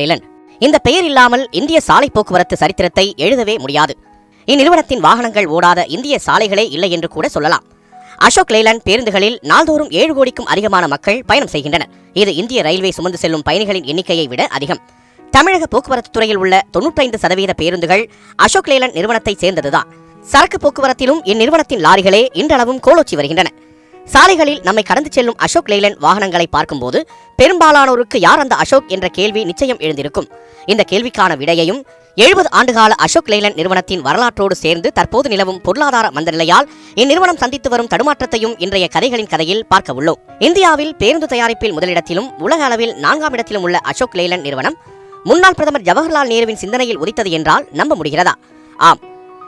Layland இந்த பெயர் இல்லாமல் இந்திய சாலை போக்குவரத்து சரித்திரத்தை எழுதவே முடியாது. இந்நிறுவனத்தின் வாகனங்கள் ஓடாத இந்திய சாலைகளே இல்லை என்று கூட சொல்லலாம். அசோக் லேலன் பேருந்துகளில் நாள்தோறும் ஏழு கோடிக்கும் அதிகமான மக்கள் பயணம் செய்கின்றனர். இது இந்திய ரயில்வே சுமந்து செல்லும் பயணிகளின் எண்ணிக்கையை விட அதிகம். தமிழக போக்குவரத்து துறையில் உள்ள தொன்னூற்றைந்து சதவீத பேருந்துகள் அசோக் லேலண்ட் நிறுவனத்தை சேர்ந்ததுதான். சரக்கு போக்குவரத்திலும் இந்நிறுவனத்தின் லாரிகளே இன்றளவும் கோலோச்சி வருகின்றன. சாலைகளில் நம்மை கடந்து செல்லும் அசோக் லேலன் வாகனங்களை பார்க்கும்போது பெரும்பாலானோருக்கு யார் அந்த அசோக்? என்ற கேள்வி நிச்சயம் எழுந்திருக்கும். இந்த கேள்விக்கான விடையையும் எழுபது ஆண்டுகால அசோக் லேலன் நிறுவனத்தின் வரலாற்றோடு சேர்ந்து தற்போது நிலவும் பொருளாதார மந்தநிலையால் இந்நிறுவனம் சந்தித்து வரும் தடுமாற்றத்தையும் இன்றைய கதைகளின் கதையில் பார்க்க உள்ளோம். இந்தியாவில் பேருந்து தயாரிப்பில் முதலிடத்திலும் உலக அளவில் நான்காம் இடத்திலும் உள்ள அசோக் லேலன் நிறுவனம் முன்னாள் பிரதமர் ஜவஹர்லால் நேருவின் சிந்தனையில் உதித்தது என்றால் நம்ப முடிகிறதா? ஆம்.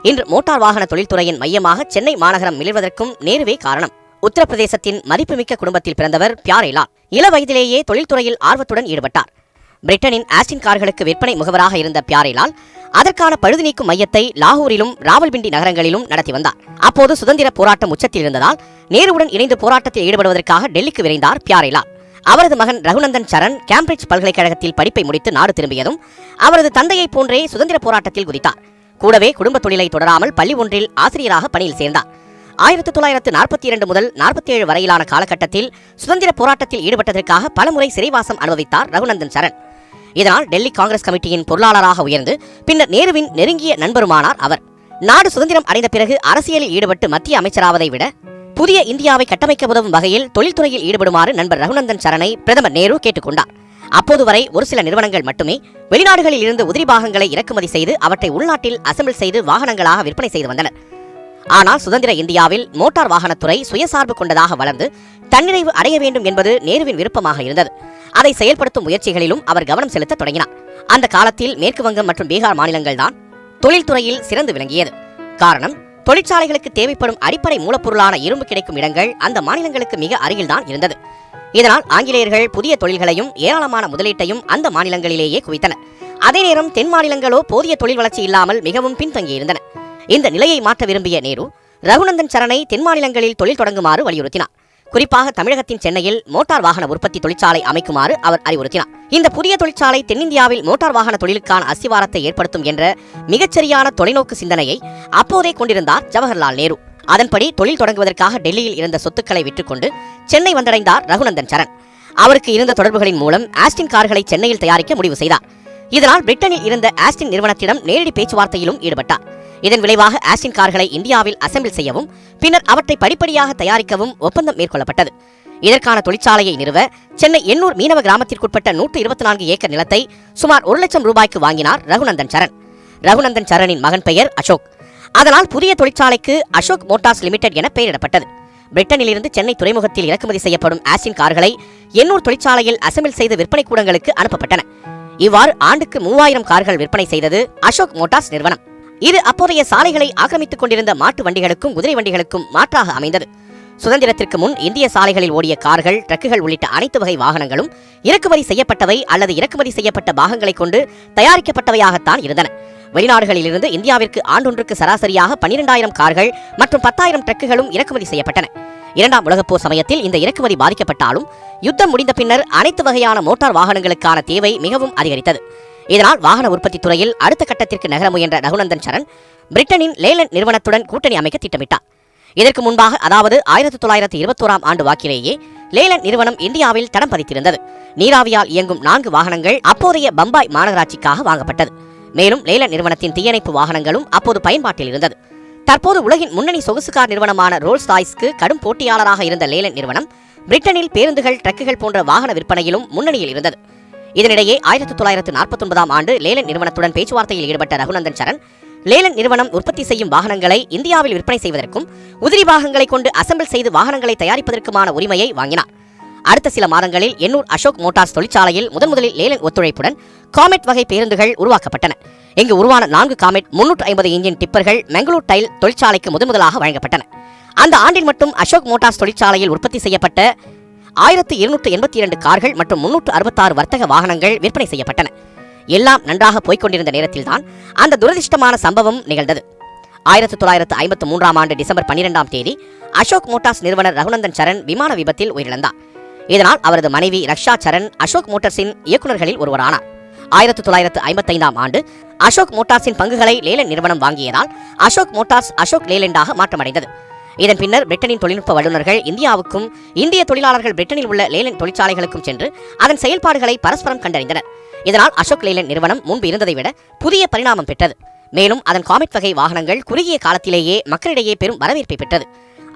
இன்று மோட்டார் வாகன தொழில்துறையின் மையமாக சென்னை மாநகரம் மிளிர்வதற்கும் நேருவே காரணம். உத்தரப்பிரதேசத்தின் மதிப்புமிக்க குடும்பத்தில் பிறந்தவர் பியாரேலால் இள வயதிலேயே தொழில்துறையில் ஆர்வத்துடன் ஈடுபட்டார். பிரிட்டனின் ஆஸ்டின் கார்களுக்கு விற்பனை முகவராக இருந்த பியாரேலால் அதற்கான பழுது நீக்கும் மையத்தை லாகூரிலும் ராவல்பிண்டி நகரங்களிலும் நடத்தி வந்தார். அப்போது சுதந்திர போராட்டம் உச்சத்தில் இருந்ததால் நேருவுடன் இணைந்து போராட்டத்தில் ஈடுபடுவதற்காக டெல்லிக்கு விரைந்தார் பியாரேலால் அவரது மகன் ரகுநந்தன் சரண் கேம்பிரிட்ஜ் பல்கலைக்கழகத்தில் படிப்பை முடித்து நாடு திரும்பியதும் அவரது தந்தையைப் போன்றே சுதந்திர போராட்டத்தில் குதித்தார். கூடவே குடும்ப தொழிலை தொடராமல் பள்ளி ஒன்றில் ஆசிரியராக பணியில் சேர்ந்தார். ஆயிரத்தி தொள்ளாயிரத்து நாற்பத்தி இரண்டு முதல் நாற்பத்தி ஏழு வரையிலான காலகட்டத்தில் சுதந்திர போராட்டத்தில் ஈடுபட்டதற்காக பலமுறை சிறைவாசம் அனுபவித்தார் ரகுநந்தன் சரண். இதனால் டெல்லி காங்கிரஸ் கமிட்டியின் பொருளாளராக உயர்ந்து பின்னர் நேருவின் நெருங்கிய நண்பருமானார் அவர். நாடு சுதந்திரம் அடைந்த பிறகு அரசியலில் ஈடுபட்டு மத்திய அமைச்சராவதை விட புதிய இந்தியாவை கட்டமைக்க உதவும் வகையில் தொழில்துறையில் ஈடுபடுமாறு நண்பர் ரகுநந்தன் சரணை பிரதமர் நேரு கேட்டுக்கொண்டார். அப்போது வரை ஒரு சில நிறுவனங்கள் மட்டுமே வெளிநாடுகளில் இருந்து உதிரி பாகங்களை இறக்குமதி செய்து அவற்றை உள்நாட்டில் அசெம்பிள் செய்து வாகனங்களாக விற்பனை செய்து வந்தனர். ஆனால் சுதந்திர இந்தியாவில் மோட்டார் வாகனத்துறை சுயசார்பு கொண்டதாக வளர்ந்து தன்னிறைவு அடைய வேண்டும் என்பது நேருவின் விருப்பமாக இருந்தது. அதை செயல்படுத்தும் முயற்சிகளிலும் அவர் கவனம் செலுத்த தொடங்கினார். அந்த காலத்தில் மேற்கு வங்கம் மற்றும் பீகார் மாநிலங்கள்தான் தொழில்துறையில் சிறந்து விளங்கியது. காரணம் தொழிற்சாலைகளுக்கு தேவைப்படும் அடிப்படை மூலப்பொருளான இரும்பு கிடைக்கும் இடங்கள் அந்த மாநிலங்களுக்கு மிக அருகில்தான் இருந்தது. இதனால் ஆங்கிலேயர்கள் புதிய தொழில்களையும் ஏராளமான முதலீட்டையும் அந்த மாநிலங்களிலேயே குவித்தனர். அதே நேரம் தென் மாநிலங்களோ போதிய தொழில் வளர்ச்சி இல்லாமல் மிகவும் பின்தங்கியிருந்தன. இந்த நிலையை மாற்ற விரும்பிய நேரு ரகுநந்தன் சரணை தென் மாநிலங்களில் தொழில் தொடங்குமாறு வலியுறுத்தினார். குறிப்பாக தமிழகத்தின் சென்னையில் மோட்டார் வாகன உற்பத்தி தொழிற்சாலை அமைக்குமாறு அவர் அறிவுறுத்தினார். இந்த புதிய தொழிற்சாலை தென்னிந்தியாவில் மோட்டார் வாகன தொழிலுக்கான அஸ்திவாரத்தை ஏற்படுத்தும் என்ற மிகச்சரியான தொலைநோக்கு சிந்தனையை அப்போதே கொண்டிருந்தார் ஜவஹர்லால் நேரு. அதன்படி தொழில் தொடங்குவதற்காக டெல்லியில் இருந்த சொத்துக்களை விற்றுக்கொண்டு சென்னை வந்தடைந்தார் ரகுநந்தன் சரண். அவருக்கு இருந்த தொடர்புகளின் மூலம் ஆஸ்டின் கார்களை சென்னையில் தயாரிக்க முடிவு செய்தார். இதனால் பிரிட்டனில் இருந்த ஆஸ்டின் நிறுவனத்திடம் நேரடி பேச்சுவார்த்தையிலும் ஈடுபட்டார். இதன் விளைவாக ஆஸ்டின் கார்களை இந்தியாவில் அசெம்பிள் செய்யவும் பின்னர் அவற்றை படிப்படியாக தயாரிக்கவும் ஒப்பந்தம் மேற்கொள்ளப்பட்டது. இதற்கான தொழிற்சாலையை நிறுவ சென்னை எண்ணூர் மீனவ கிராமத்திற்குட்பட்ட நூற்று இருபத்தி நான்கு ஏக்கர் நிலத்தை சுமார் ஒரு லட்சம் ரூபாய்க்கு வாங்கினார் ரகுநந்தன் சரண். ரகுநந்தன் சரணின் மகன் பெயர் அசோக். அதனால் புதிய தொழிற்சாலைக்கு அசோக் மோட்டார்ஸ் லிமிடெட் என பெயரிடப்பட்டது. பிரிட்டனிலிருந்து சென்னை துறைமுகத்தில் இறக்குமதி செய்யப்படும் ஆசின் கார்களை எண்ணூர் தொழிற்சாலையில் அசெம்பிள் செய்த விற்பனை கூடங்களுக்கு அனுப்பப்பட்டன. இவ்வாறு ஆண்டுக்கு மூவாயிரம் கார்கள் விற்பனை செய்தது அசோக் மோட்டார்ஸ் நிறுவனம். இது அப்போதைய சாலைகளை ஆக்கிரமித்துக் கொண்டிருந்த மாட்டு வண்டிகளுக்கும் குதிரை வண்டிகளுக்கும் மாற்றாக அமைந்தது. சுதந்திரத்திற்கு முன் இந்திய சாலைகளில் ஓடிய கார்கள் ட்ரக்குகள் உள்ளிட்ட அனைத்து வகை வாகனங்களும் இறக்குமதி செய்யப்பட்டவை அல்லது இறக்குமதி செய்யப்பட்ட பாகங்களை கொண்டு தயாரிக்கப்பட்டவையாகத்தான் இருந்தன. வெளிநாடுகளிலிருந்து இந்தியாவிற்கு ஆண்டொன்றுக்கு சராசரியாக பன்னிரெண்டாயிரம் கார்கள் மற்றும் பத்தாயிரம் ட்ரக்குகளும் இறக்குமதி செய்யப்பட்டன. இரண்டாம் உலகப்போர் சமயத்தில் இந்த இறக்குமதி பாதிக்கப்பட்டாலும் யுத்தம் முடிந்த பின்னர் அனைத்து வகையான மோட்டார் வாகனங்களுக்கான தேவை மிகவும் அதிகரித்தது. இதனால் வாகன உற்பத்தி துறையில் அடுத்த கட்டத்திற்கு நகர முயன்ற ரகுநந்தன் சரண் பிரிட்டனின் லேலண்ட் நிறுவனத்துடன் கூட்டணி அமைக்க திட்டமிட்டார். இதற்கு முன்பாக அதாவது ஆயிரத்தி தொள்ளாயிரத்தி இருபத்தோராம் ஆண்டு வாக்கிலேயே லேலண்ட் நிறுவனம் இந்தியாவில் தடம் பதித்திருந்தது. நீராவியால் இயங்கும் நான்கு வாகனங்கள் அப்போதைய பம்பாய் மாநகராட்சிக்காக வாங்கப்பட்டது. மேலும் லேலண்ட் நிறுவனத்தின் தீயணைப்பு வாகனங்களும் அப்போது பயன்பாட்டில் இருந்தது. தற்போது உலகின் முன்னணி சொகுசு கார் நிறுவனமான ரோல்ஸ் ராய்ஸ்க்கு கடும் போட்டியாளராக இருந்த லேலண்ட் நிறுவனம் பிரிட்டனில் பேருந்துகள் ட்ரக்குகள் போன்ற வாகன விற்பனையிலும் முன்னணியில் இருந்தது. இதனிடையே ஆயிரத்தி தொள்ளாயிரத்து நாற்பத்தி ஒன்பதாம் ஆண்டு லேலண்ட் நிறுவனத்துடன் பேச்சுவார்த்தையில் ஈடுபட்ட ரகுநந்தன் சரண் லேலண்ட் நிறுவனம் உற்பத்தி செய்யும் வாகனங்களை இந்தியாவில் விற்பனை செய்வதற்கும் உதிரி பாகங்களை கொண்டு அசெம்பிள் செய்து வாகனங்களை தயாரிப்பதற்குமான உரிமையை வாங்கினார். அடுத்த சில மாதங்களில் எண்ணூர் அசோக் மோட்டார்ஸ் தொழிற்சாலையில் முதன் முதலில் லேலண்ட் ஒத்துழைப்புடன் காமெட் வகை பேருந்துகள் உருவாக்கப்பட்டன. இங்கு உருவான நான்கு காமெட் முன்னூற்று ஐம்பது இன்ஜின் டிப்பர்கள் மெங்களூர் டைல் தொழிற்சாலைக்கு முதன்முதலாக வழங்கப்பட்டன. அந்த ஆண்டில் மட்டும் அசோக் மோட்டார்ஸ் தொழிற்சாலையில் உற்பத்தி செய்யப்பட்ட ஆயிரத்து இருநூற்று எண்பத்தி இரண்டு கார்கள் மற்றும் முன்னூற்று அறுபத்தாறு வர்த்தக வாகனங்கள் விற்பனை செய்யப்பட்டன. எல்லாம் நன்றாக போய்க் கொண்டிருந்த நேரத்தில்தான் அந்த துரதிர்ஷ்டமான சம்பவம் நிகழ்ந்தது. ஆயிரத்தி தொள்ளாயிரத்து ஐம்பத்து மூன்றாம் ஆண்டு டிசம்பர் பன்னிரெண்டாம் தேதி அசோக் மோட்டார்ஸ் நிறுவனர் ரகுநந்தன் சரண் விமான விபத்தில் உயிரிழந்தார். இதனால் அவரது மனைவி ரக்ஷா சரண் அசோக் மோட்டார்ஸின் இயக்குநர்களில் ஒருவரானார். ஆயிரத்தி தொள்ளாயிரத்து ஐம்பத்தைந்தாம் ஆண்டு அசோக் மோட்டார்ஸின் பங்குகளை லேலண்ட் நிறுவனம் வாங்கியதால் அசோக் மோட்டார்ஸ் அசோக் லேலண்டாக மாற்றமடைந்தது. இதன் பின்னர் பிரிட்டனின் தொழில்நுட்ப வல்லுநர்கள் இந்தியாவுக்கும் இந்திய தொழிலாளர்கள் பிரிட்டனில் உள்ள லேலண்ட் தொழிற்சாலைகளுக்கும் சென்று அதன் செயல்பாடுகளை பரஸ்பரம் கண்டறிந்தனர். இதனால் அசோக் லேலண்ட் நிறுவனம் முன்பு இருந்ததை விட புதிய பரிணாமம் பெற்றது. மேலும் அதன் காமெட் வகை வாகனங்கள் குறுகிய காலத்திலேயே மக்களிடையே பெரும் வரவேற்பை பெற்றது.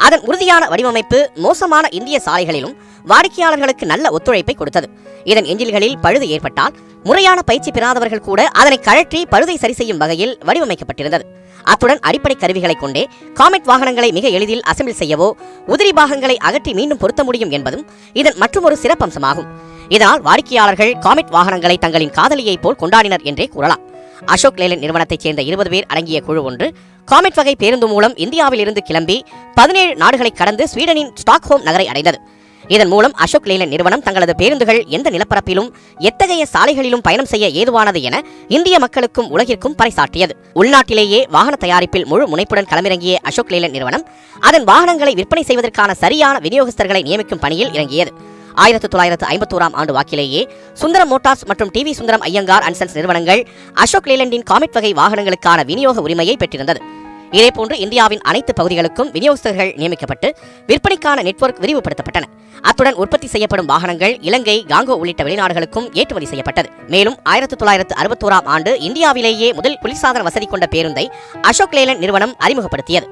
அதன் உறுதியான வடிவமைப்பு மோசமான இந்திய சாலைகளிலும் வாடிக்கையாளர்களுக்கு நல்ல ஒத்துழைப்பை கொடுத்தது. இதன் எஞ்சில்களில் பழுது ஏற்பட்டால் முறையான பயிற்சி பெறாதவர்கள் கூட அதனை கழற்றி பழுதை சரி செய்யும் வகையில் வடிவமைக்கப்பட்டிருந்தது. அத்துடன் அடிப்படை கருவிகளை கொண்டே காமெட் வாகனங்களை மிக எளிதில் அசெம்பிள் செய்யவோ உதிரி பாகங்களை அகற்றி மீண்டும் பொருத்த முடியும் என்பதும் இதன் மற்றொரு சிறப்பம்சமாகும். இதனால் வாடிக்கையாளர்கள் காமெட் வாகனங்களை தங்களின் காதலியைப் போல் கொண்டாடினர் என்றே கூறலாம். அசோக் லேலண்ட் நிறுவனத்தைச் சேர்ந்த இருபது பேர் அடங்கிய குழு ஒன்று. காமெட் வகை பேருந்து மூலம் இந்தியாவில் இருந்து கிளம்பி பதினேழு நாடுகளை கடந்து ஸ்வீடனின் ஸ்டாக்ஹோம் நகரை அடைந்தது. இதன் மூலம் அசோக் லேலண்ட் நிறுவனம் தங்களது பேருந்துகள் எந்த நிலப்பரப்பிலும் எத்தகைய சாலைகளிலும் பயணம் செய்ய ஏதுவானது என இந்திய மக்களுக்கும் உலகிற்கும் பறைசாட்டியது உள்நாட்டிலேயே வாகன தயாரிப்பில் முழு முனைப்புடன் களமிறங்கிய அசோக் லேலண்ட் நிறுவனம் அதன் வாகனங்களை விற்பனை செய்வதற்கான சரியான விநியோகஸ்தர்களை நியமிக்கும் பணியில் இறங்கியது. ஆயிரத்தி தொள்ளாயிரத்து ஐம்பத்தோராம் ஆண்டு வாக்கிலேயே சுந்தரம் மோட்டார்ஸ் மற்றும் TV Sundaram Iyengar and Sons நிறுவனங்கள் அசோக் லேலண்டின் காமெட் வகை வாகனங்களுக்கான விநியோக உரிமையை பெற்றிருந்தது. இதேபோன்று இந்தியாவின் அனைத்து பகுதிகளுக்கும் விநியோகஸ்தர்கள் நியமிக்கப்பட்டு விற்பனைக்கான நெட்வொர்க் விரிவுபடுத்தப்பட்டன. அத்துடன் உற்பத்தி செய்யப்படும் வாகனங்கள் இலங்கை காங்கோ உள்ளிட்ட வெளிநாடுகளுக்கும் ஏற்றுமதி செய்யப்பட்டது. மேலும் ஆயிரத்தி தொள்ளாயிரத்து அறுபத்தோராம் ஆண்டு இந்தியாவிலேயே முதல் குளிர்சாதன வசதி கொண்ட பேருந்தை அசோக் லேலண்ட் நிறுவனம் அறிமுகப்படுத்தியது.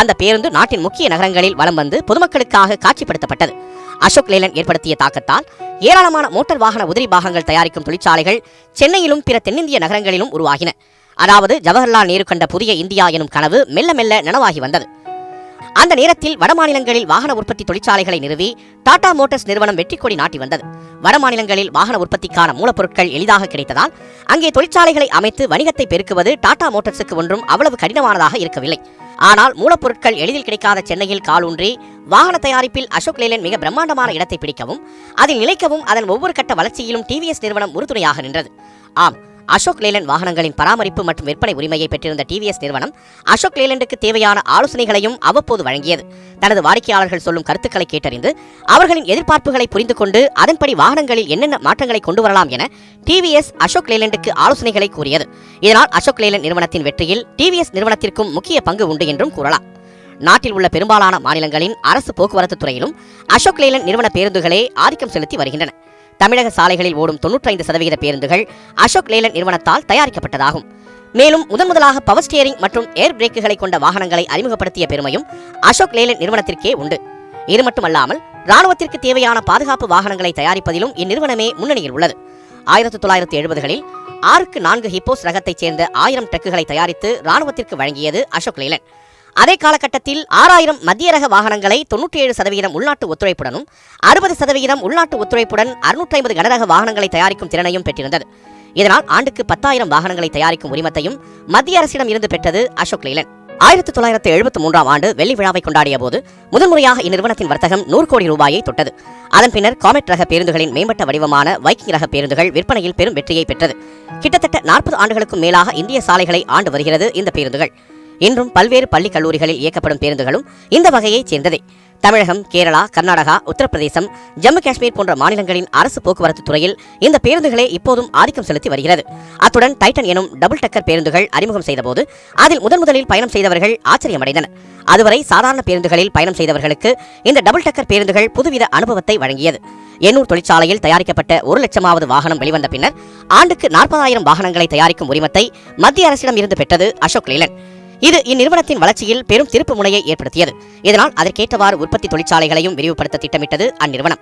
அந்த பேருந்து நாட்டின் முக்கிய நகரங்களில் வலம் வந்து பொதுமக்களுக்காக காட்சிப்படுத்தப்பட்டது. அசோக் லேலன் ஏற்படுத்திய தாக்கத்தால் ஏராளமான மோட்டார் வாகன உதிரி பாகங்கள் தயாரிக்கும் தொழிற்சாலைகள் சென்னையிலும் பிற தென்னிந்திய நகரங்களிலும் உருவாகின. அதாவது ஜவஹர்லால் நேரு கண்ட புதிய இந்தியா எனும் கனவு மெல்ல மெல்ல நனவாகி வந்தது. அந்த நேரத்தில் வடமாநிலங்களில் வாகன உற்பத்தி தொழிற்சாலைகளை நிறுவி டாடா மோட்டார்ஸ் நிறுவனம் வெற்றி கொடி நாட்டி வந்தது. வடமாநிலங்களில் வாகன உற்பத்திக்கான மூலப்பொருட்கள் எளிதாக கிடைத்ததால் அங்கே தொழிற்சாலைகளை அமைத்து வணிகத்தை பெருக்குவது டாடா மோட்டார்ஸுக்கு ஒன்றும் அவ்வளவு கடினமானதாக இருக்கவில்லை. ஆனால் மூலப்பொருட்கள் எளிதில் கிடைக்காத சென்னையில் காலூன்றி வாகன தயாரிப்பில் அசோக் லேலன் மிக பிரம்மாண்டமான இடத்தை பிடிக்கவும் அதில் நிலைக்கவும் அதன் ஒவ்வொரு கட்ட வளர்ச்சியிலும் டிவிஎஸ் நிறுவனம் உறுதுணையாக நின்றது. ஆம் அசோக் லேலண்ட் வாகனங்களின் பராமரிப்பு மற்றும் விற்பனை உரிமையை பெற்றிருந்த டிவிஎஸ் நிறுவனம் அசோக் லேலண்டுக்கு தேவையான ஆலோசனைகளையும் அவ்வப்போது வழங்கியது. தனது வாடிக்கையாளர்கள் சொல்லும் கருத்துக்களை கேட்டறிந்து அவர்களின் எதிர்பார்ப்புகளை புரிந்து கொண்டு அதன்படி வாகனங்களில் என்னென்ன மாற்றங்களை கொண்டு வரலாம் என டிவிஎஸ் அசோக் லேலண்டுக்கு ஆலோசனைகளை கூறியது. இதனால் அசோக் லேலண்ட் நிறுவனத்தின் வெற்றியில் டிவிஎஸ் நிறுவனத்திற்கும் முக்கிய பங்கு உண்டு என்றும் கூறலாம். நாட்டில் உள்ள பெரும்பாலான மாநிலங்களின் அரசு போக்குவரத்து துறையிலும் அசோக் லேலண்ட் நிறுவன பேருந்துகளே ஆதிக்கம் செலுத்தி வருகின்றன. தமிழக சாலைகளில் ஓடும் தொன்னூற்றைந்து சதவிகித பேருந்துகள் அசோக் லேலன் நிறுவனத்தால் தயாரிக்கப்பட்டதாகும். மேலும் முதன் முதலாக பவர் ஸ்டியரிங் மற்றும் ஏர் பிரேக்குகளை கொண்ட வாகனங்களை அறிமுகப்படுத்திய பெருமையும் அசோக் லேலன் நிறுவனத்திற்கே உண்டு. இது மட்டுமல்லாமல் ராணுவத்திற்கு தேவையான பாதுகாப்பு வாகனங்களை தயாரிப்பதிலும் இந்நிறுவனமே முன்னணியில் உள்ளது. ஆயிரத்தி தொள்ளாயிரத்தி எழுபதுகளில் ஆறுக்கு நான்கு ஹிப்போஸ் ரகத்தைச் சேர்ந்த ஆயிரம் ட்ரக்குகளை தயாரித்து ராணுவத்திற்கு வழங்கியது அசோக் லேலன். அதே காலகட்டத்தில் ஆறாயிரம் மத்திய ரக வாகனங்களை தொன்னூற்றி ஏழு சதவீதம் உள்நாட்டு ஒத்துழைப்புடனும் அறுபது சதவீதம் உள்நாட்டு ஒத்துழைப்புடன் அறுநூற்றி ஐம்பது கனரக வாகனங்களை தயாரிக்கும் திறனையும் பெற்றிருந்தது. இதனால் ஆண்டுக்கு பத்தாயிரம் வாகனங்களை தயாரிக்கும் உரிமத்தையும் மத்திய அரசிடம் இருந்து பெற்றது அசோக் லேலன். ஆயிரத்தி தொள்ளாயிரத்தி எழுபத்தி மூன்றாம் ஆண்டு வெள்ளி விழாவை கொண்டாடிய போது முதன்முறையாக இந்நிறுவனத்தின் வர்த்தகம் நூறு கோடி ரூபாயை தொட்டது. அதன் பின்னர் காமெட் ரக பேருந்துகளின் மேம்பட்ட வடிவமான வைக்கிங் ரக பேருந்துகள் விற்பனையில் பெரும் வெற்றியை பெற்றது. கிட்டத்தட்ட நாற்பது ஆண்டுகளுக்கும் மேலாக இந்திய சாலைகளை ஆண்டு வருகிறது இந்த பேருந்துகள். இன்றும் பல்வேறு பள்ளி கல்லூரிகளில் இயக்கப்படும் பேருந்துகளும் இந்த வகையைச் சேர்ந்ததே. தமிழகம் கேரளா கர்நாடகா உத்தரப்பிரதேசம் ஜம்மு காஷ்மீர் போன்ற மாநிலங்களின் அரசு போக்குவரத்து துறையில் இந்த பேருந்துகளே இப்போதும் ஆதிக்கம் செலுத்தி வருகிறது. அத்துடன் டைட்டன் எனும் டபுள் டக்கர் பேருந்துகள் அறிமுகம் செய்தபோது அதில் முதன் முதலில் பயணம் செய்தவர்கள் ஆச்சரியமடைந்தனர். அதுவரை சாதாரண பேருந்துகளில் பயணம் செய்தவர்களுக்கு இந்த டபுள் டக்கர் பேருந்துகள் புதுவித அனுபவத்தை வழங்கியது. எண்ணூர் தொழிற்சாலையில் தயாரிக்கப்பட்ட ஒரு லட்சமாவது வாகனம் வெளிவந்த பின்னர் ஆண்டுக்கு நாற்பதாயிரம் வாகனங்களை தயாரிக்கும் உரிமத்தை மத்திய அரசிடம் இருந்து பெற்றது அசோக் லேலன். இது இந்நிறுவனத்தின் வளர்ச்சியில் பெரும் திருப்பு முனையை ஏற்படுத்தியது. இதனால் அதற்கேற்றவாறு உற்பத்தி தொழிற்சாலைகளையும் விரிவுபடுத்த திட்டமிட்டது அந்நிறுவனம்.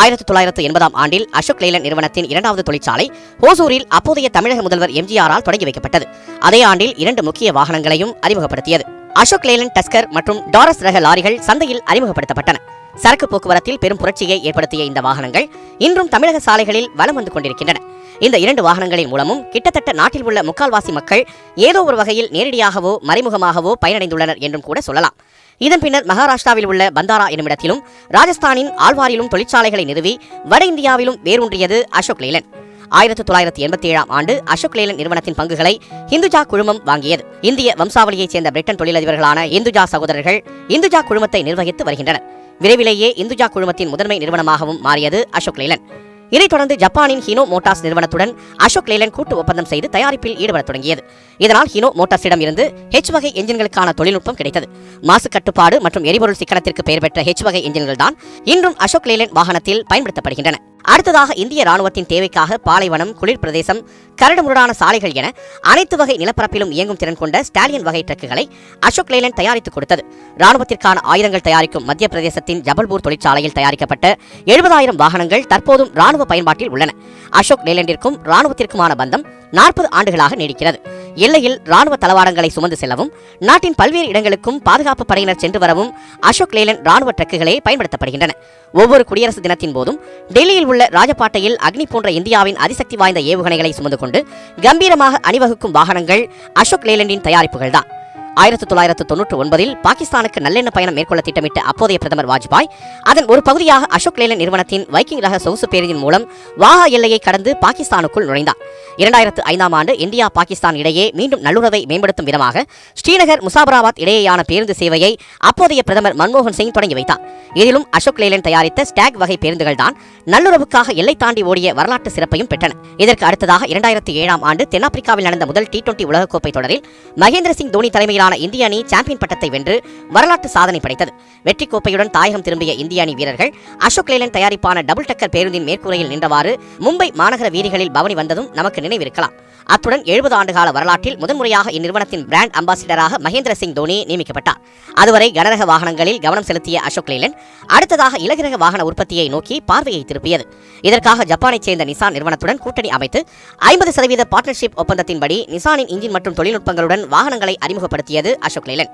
ஆயிரத்தி தொள்ளாயிரத்து எண்பதாம் ஆண்டில் அசோக் லேலன் நிறுவனத்தின் இரண்டாவது தொழிற்சாலை ஓசூரில் அப்போதைய தமிழக முதல்வர் எம்ஜிஆரால் தொடங்கி வைக்கப்பட்டது. அதே ஆண்டில் இரண்டு முக்கிய வாகனங்களையும் அறிமுகப்படுத்தியது. அசோக் லேலன் டஸ்கர் மற்றும் டாரஸ் ரக லாரிகள் சந்தையில் அறிமுகப்படுத்தப்பட்டன. சரக்கு போக்குவரத்தில் பெரும் புரட்சியை ஏற்படுத்திய இந்த வாகனங்கள் இன்றும் தமிழக சாலைகளில் வலம் வந்து கொண்டிருக்கின்றன. இந்த இரண்டு வாகனங்களின் மூலமும் கிட்டத்தட்ட நாட்டில் உள்ள முக்கால்வாசி மக்கள் ஏதோ ஒரு வகையில் நேரடியாகவோ மறைமுகமாகவோ பயனடைந்துள்ளனர் என்றும் கூட சொல்லலாம். இதன் பின்னர் மகாராஷ்டிராவில் உள்ள பந்தாரா என்னுமிடத்திலும் ராஜஸ்தானின் ஆழ்வாரிலும் தொழிற்சாலைகளை நிறுவி வட இந்தியாவிலும் வேரூன்றியது அசோக் லேலன். ஆயிரத்தி தொள்ளாயிரத்தி எண்பத்தி ஏழாம் ஆண்டு அசோக் லேலன் நிறுவனத்தின் பங்குகளை இந்துஜா குழுமம் வாங்கியது. இந்திய வம்சாவளியைச் சேர்ந்த பிரிட்டன் தொழிலதிபர்களான இந்துஜா சகோதரர்கள் இந்துஜா குழுமத்தை நிர்வகித்து வருகின்றனர். விரைவிலேயே இந்துஜா குழுமத்தின் முதன்மை நிறுவனமாகவும் மாறியது அசோக் லேலன். இதைத் தொடர்ந்து ஜப்பானின் ஹினோ மோட்டார்ஸ் நிறுவனத்துடன் அசோக் லேலன் கூட்டு ஒப்பந்தம் செய்து தயாரிப்பில் ஈடுபட தொடங்கியது. இதனால் ஹினோ மோட்டார்ஸிடம் இருந்து ஹெச் வகை என்ஜின்களுக்கான தொழில்நுட்பம் கிடைத்தது. மாசு கட்டுப்பாடு மற்றும் எரிபொருள் சிக்கனத்திற்கு பெயர் பெற்ற ஹெச் வகை என்ஜின்கள் தான் இன்றும் அசோக் லேலன் வாகனத்தில் பயன்படுத்தப்படுகின்றன. அடுத்ததாக இந்திய ராணுவத்தின் தேவைக்காக பாலைவனம் குளிர் பிரதேசம் கரடுமுரடான சாலைகள் என அனைத்து வகை நிலப்பரப்பிலும் இயங்கும் திறன் கொண்ட ஸ்டாலியன் வகை ட்ரக்குகளை அசோக் லேலன் தயாரித்துக் கொடுத்தது. ராணுவத்திற்கான ஆயுதங்கள் தயாரிக்கும் மத்திய பிரதேசத்தின் ஜபல்பூர் தொழிற்சாலையில் தயாரிக்கப்பட்ட எழுபதாயிரம் வாகனங்கள் தற்போதும் ராணுவ பயன்பாட்டில் உள்ளன. அசோக் லேலண்டிற்கும் ராணுவத்திற்குமான பந்தம் நாற்பது ஆண்டுகளாக நீடிக்கிறது. எல்லையில் ராணுவ தளவாடங்களை சுமந்து செல்லவும் நாட்டின் பல்வேறு இடங்களுக்கும் பாதுகாப்பு படையினர் சென்று வரவும் அசோக் லேலன் ராணுவ ட்ரக்குகளே பயன்படுத்தப்படுகின்றன. ஒவ்வொரு குடியரசு தினத்தின் போதும் டெல்லியில் உள்ள ராஜபாட்டையில் அக்னி போன்ற இந்தியாவின் அதிசக்தி வாய்ந்த ஏவுகணைகளை சுமந்து கொண்டு கம்பீரமாக அணிவகுக்கும் வாகனங்கள் அசோக் லேலண்டின் தயாரிப்புகள்தான். ஆயிரத்தி தொள்ளாயிரத்து தொன்னூற்று ஒன்பதில் பாகிஸ்தானுக்கு நல்லெண்ண பயணம் மேற்கொள்ள திட்டமிட்ட அப்போதைய பிரதமர் வாஜ்பாய் அதன் ஒரு பகுதியாக அசோக் லேலன் நிறுவனத்தின் வைக்கிங் ரக சொகுசு பேருந்தின் மூலம் வாகா எல்லையை கடந்து பாகிஸ்தானுக்குள் நுழைந்தார். இரண்டாயிரத்து ஐந்தாம் ஆண்டு இந்தியா பாகிஸ்தான் இடையே மீண்டும் நல்லுறவை மேம்படுத்தும் விதமாக ஸ்ரீநகர் முசாபராபாத் இடையேயான பேருந்து சேவையை அப்போதைய பிரதமர் மன்மோகன் சிங் தொடங்கி வைத்தார். இதிலும் அசோக் லேலன் தயாரித்த ஸ்டாக் வகை பேருந்துகள் தான் நல்லுறவுக்காக எல்லை தாண்டி ஓடிய வரலாற்று சிறப்பையும் பெற்றன. இதற்கு அடுத்ததாக இரண்டாயிரத்தி ஏழாம் ஆண்டு தென்னாப்பிரிக்காவில் நடந்த முதல் டி டுவெண்டி உலகக்கோப்பை தொடரில் மகேந்திர சிங் தோனி தலைமையிலான இந்திய அணி சாம்பியன் பட்டத்தை வென்று வரலாற்று சாதனை படைத்தது. வெற்றி கோப்பையுடன் தாயகம் திரும்பிய இந்திய அணி வீரர்கள் அசோக் லேலன் தயாரிப்பான டபுள் டக்கர் பேருந்தின் மேற்கூரையில் நின்றவாறு மும்பை மாநகர வீதிகளில் பவனி வந்ததும் நமக்கு நினைவிருக்கலாம். அத்துடன் எழுபது ஆண்டுகால வரலாற்றில் முதன்முறையாக இந்நிறுவனத்தின் பிராண்ட் அம்பாசிடராக மகேந்திர சிங் தோனி நியமிக்கப்பட்டார். அதுவரை கனரக வாகனங்களில் கவனம் செலுத்திய அசோக் லேலன் அடுத்ததாக இலகுரக வாகன உற்பத்தியை நோக்கி பார்வையை திருப்பியது. இதற்காக ஜப்பானைச் சேர்ந்த நிசான் நிறுவனத்துடன் கூட்டணி அமைத்து ஐம்பது சதவீத பார்ட்னர்ஷிப் ஒப்பந்தத்தின்படி நிசானின் இன்ஜின் மற்றும் தொழில்நுட்பங்களுடன் வாகனங்களை அறிமுகப்படுத்தியது அசோக் லேலன்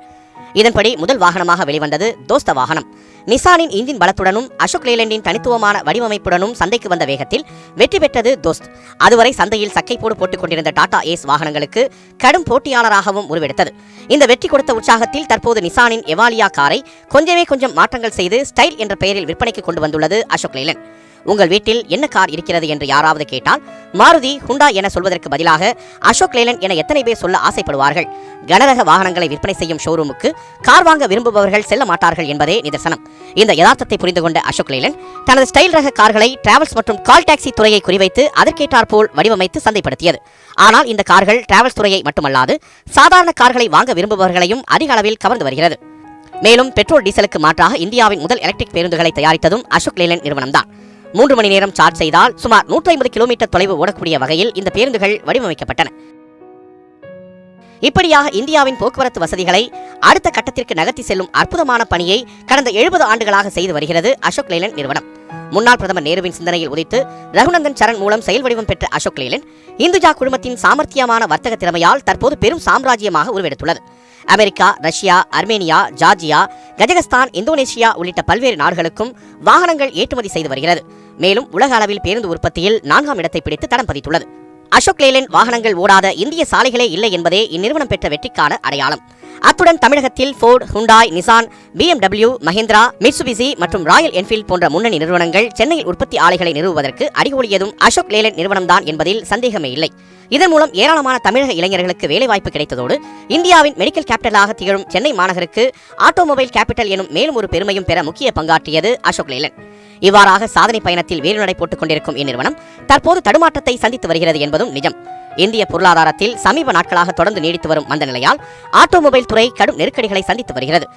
இதன்படி முதல் வாகனமாக வெளிவந்தது தோஸ்த வாகனம். நிசானின் இன்ஜின் பலத்துடனும் அசோக் லேலண்டின் தனித்துவமான வடிவமைப்புடனும் சந்தைக்கு வந்த வேகத்தில் வெற்றி பெற்றது தோஸ்த். அதுவரை சந்தையில் சக்கை போடு போட்டுக் கொண்டிருந்த டாடா ஏஸ் வாகனங்களுக்கு கடும் போட்டியாளராகவும் உருவெடுத்தது. இந்த வெற்றி கொடுத்த உற்சாகத்தில் தற்போது நிசானின் எவாலியா காரை கொஞ்சமே கொஞ்சம் மாற்றங்கள் செய்து ஸ்டைல் என்ற பெயரில் விற்பனைக்கு கொண்டு வந்துள்ளது அசோக் லேலன். உங்கள் வீட்டில் என்ன கார் இருக்கிறது என்று யாராவது கேட்டால் மாருதி ஹுண்டா என சொல்வதற்கு பதிலாக அசோக் லேலன் என எத்தனை பேர் சொல்ல ஆசைப்படுவார்கள்? கனரக வாகனங்களை விற்பனை செய்யும் ஷோரூமுக்கு கார் வாங்க விரும்புபவர்கள் செல்ல மாட்டார்கள் என்பதே நிதர்சனம். இந்த யதார்த்தத்தை புரிந்து கொண்ட அசோக் லேலன் தனது ஸ்டைல் ரக கார்களை டிராவல்ஸ் மற்றும் கால் டாக்ஸி துறையை குறிவைத்து அதற்கேற்றாற்போல் வடிவமைத்து சந்தைப்படுத்தியது. ஆனால் இந்த கார்கள் டிராவல்ஸ் துறையை மட்டுமல்லாது சாதாரண கார்களை வாங்க விரும்புபவர்களையும் அதிக அளவில் கவர்ந்து வருகிறது. மேலும் பெட்ரோல் டீசலுக்கு மாற்றாக இந்தியாவின் முதல் எலக்ட்ரிக் பேருந்துகளை தயாரித்ததும் அசோக் லேலன் நிறுவனம்தான். மூன்று மணி நேரம் சார்ஜ் செய்தால் சுமார் நூற்றி ஐம்பது கிலோமீட்டர் தொலைவு ஓடக்கூடிய வகையில் இந்த பேருந்துகள் வடிவமைக்கப்பட்டன. இப்படியாக இந்தியாவின் போக்குவரத்து வசதிகளை அடுத்த கட்டத்திற்கு நகர்த்தி செல்லும் அற்புதமான பணியை கடந்த எழுபது ஆண்டுகளாக செய்து வருகிறது அசோக் லேலன் நிறுவனம். முன்னாள் பிரதமர் நேருவின் சிந்தனையில் உதித்து ரகுநந்தன் சரண் மூலம் செயல் வடிவம் பெற்ற அசோக் லேலன் இந்துஜா குழுமத்தின் சாமர்த்தியமான வர்த்தக திறமையால் தற்போது பெரும் சாம்ராஜ்யமாக உருவெடுத்துள்ளது. America Russia Armenia Georgia Kazakhstan Indonesia உள்ளிட்ட பல்வேறு நாடுகளுக்கும் வாகனங்கள் ஏற்றுமதி செய்து வருகிறது. மேலும் உலக அளவில் பேருந்து உற்பத்தியில் நான்காம் இடத்தை பிடித்து தடம் பதித்துள்ளது. அசோக் லேலன் வாகனங்கள் ஓடாத இந்திய சாலைகளே இல்லை என்பதே இந்நிறுவனம் பெற்ற வெற்றிக்கான அடையாளம். அத்துடன் தமிழகத்தில் Ford Hyundai Nissan BMW Mahindra Mitsubishi மற்றும் ராயல் என்ஃபீல்ட் போன்ற முன்னணி நிறுவனங்கள் சென்னையில் உற்பத்தி ஆலைகளை நிறுவுவதற்கு அடிகோலியதும் அசோக் லேலன் நிறுவனம்தான் என்பதில் சந்தேகமே இல்லை. இதன் மூலம் ஏராளமான தமிழக இளைஞர்களுக்கு வேலைவாய்ப்பு கிடைத்ததோடு இந்தியாவின் மெடிக்கல் கேபிட்டலாக திகழும் சென்னை மாநகருக்கு ஆட்டோமொபைல் கேபிட்டல் எனும் மேலும் ஒரு பெருமையும் பெற முக்கிய பங்காற்றியது அசோக் லேலன் இவ்வாறாக சாதனை பயணத்தில் வேலுநடை போட்டுக் கொண்டிருக்கும் இந்நிறுவனம் தற்போது தடுமாற்றத்தை சந்தித்து வருகிறது என்பதும் நிஜம். இந்திய பொருளாதாரத்தில் சமீப நாட்களாக தொடர்ந்து நீடித்து வரும் மந்த நிலையால் ஆட்டோமொபைல் துறை கடும் நெருக்கடிகளை சந்தித்து வருகிறது.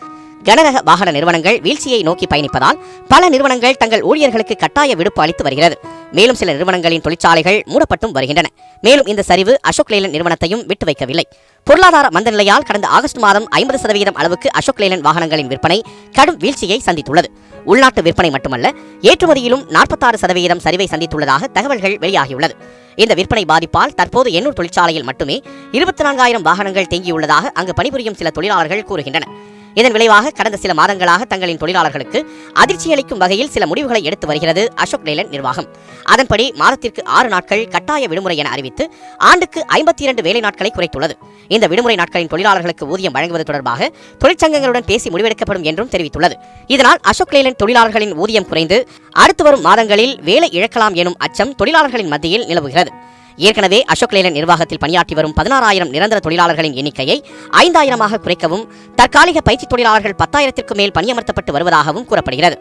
கனரக வாகன நிறுவனங்கள் வீழ்ச்சியை நோக்கி பயணிப்பதால் பல நிறுவனங்கள் தங்கள் ஊழியர்களுக்கு கட்டாய விடுப்பு அளித்து வருகிறது. மேலும் சில நிறுவனங்களின் தொழிற்சாலைகள் மூடப்பட்டும் வருகின்றன. மேலும் இந்த சரிவு அசோக் லேலன் நிறுவனத்தையும் விட்டு வைக்கவில்லை. பொருளாதார மந்த நிலையால் கடந்த ஆகஸ்ட் மாதம் ஐம்பது சதவீதம் அளவுக்கு அசோக் லேலன் வாகனங்களின் விற்பனை கடும் வீழ்ச்சியை சந்தித்துள்ளது. உள்நாட்டு விற்பனை மட்டுமல்ல ஏற்றுமதியிலும் நாற்பத்தாறு சதவீதம் சரிவை சந்தித்துள்ளதாக தகவல்கள் வெளியாகியுள்ளது. இந்த விற்பனை பாதிப்பால் தற்போது எண்ணூர் தொழிற்சாலையில் மட்டுமே இருபத்தி நான்காயிரம் வாகனங்கள் தேங்கியுள்ளதாக அங்கு பணிபுரியும் சில தொழிலாளர்கள் கூறுகின்றனர். இதன் விளைவாக கடந்த சில மாதங்களாக தங்களின் தொழிலாளர்களுக்கு அதிர்ச்சி அளிக்கும் வகையில் சில முடிவுகளை எடுத்து வருகிறது அசோக் லேலன் நிர்வாகம். அதன்படி மாதத்திற்கு ஆறு நாட்கள் கட்டாய விடுமுறை என அறிவித்து ஆண்டுக்கு ஐம்பத்தி இரண்டு வேலை நாட்களை குறைத்துள்ளது. இந்த விடுமுறை நாட்களின் தொழிலாளர்களுக்கு ஊதியம் வழங்குவது தொடர்பாக தொழிற்சங்கங்களுடன் பேசி முடிவெடுக்கப்படும் என்றும் தெரிவித்துள்ளது. இதனால் அசோக் லேலன் தொழிலாளர்களின் ஊதியம் குறைந்து அடுத்து வரும் மாதங்களில் வேலை இழக்கலாம் எனும் அச்சம் தொழிலாளர்களின் மத்தியில் நிலவுகிறது. ஏற்கனவே அசோக் லேலன் நிர்வாகத்தில் பணியாற்றி வரும் பதினாறாயிரம் நிரந்தர தொழிலாளர்களின் எண்ணிக்கையை ஐந்தாயிரமாக குறைக்கவும் தற்காலிக பயிற்சி தொழிலாளர்கள் பத்தாயிரத்திற்கு மேல் பணியமர்த்தப்பட்டு வருவதாகவும் கூறப்படுகிறது.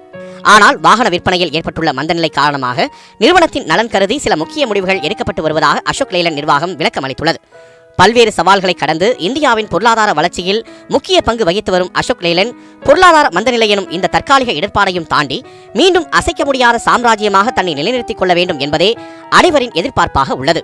ஆனால் வாகன விற்பனையில் ஏற்பட்டுள்ள மந்தநிலை காரணமாக நிறுவனத்தின் நலன் கருதி சில முக்கிய முடிவுகள் எடுக்கப்பட்டு வருவதாக அசோக் லேலன் நிர்வாகம் விளக்கம் அளித்துள்ளது பல்வேறு சவால்களை கடந்து இந்தியாவின் பொருளாதார வளர்ச்சியில் முக்கிய பங்கு வகித்து வரும் அசோக் லேலன் பொருளாதார மந்தநிலை எனும் இந்த தற்காலிக இடர்பாடையும் தாண்டி மீண்டும் அசைக்க முடியாத சாம்ராஜ்யமாக தன்னை நிலைநிறுத்திக் கொள்ள வேண்டும் என்பதே அனைவரின் எதிர்பார்ப்பாக உள்ளது.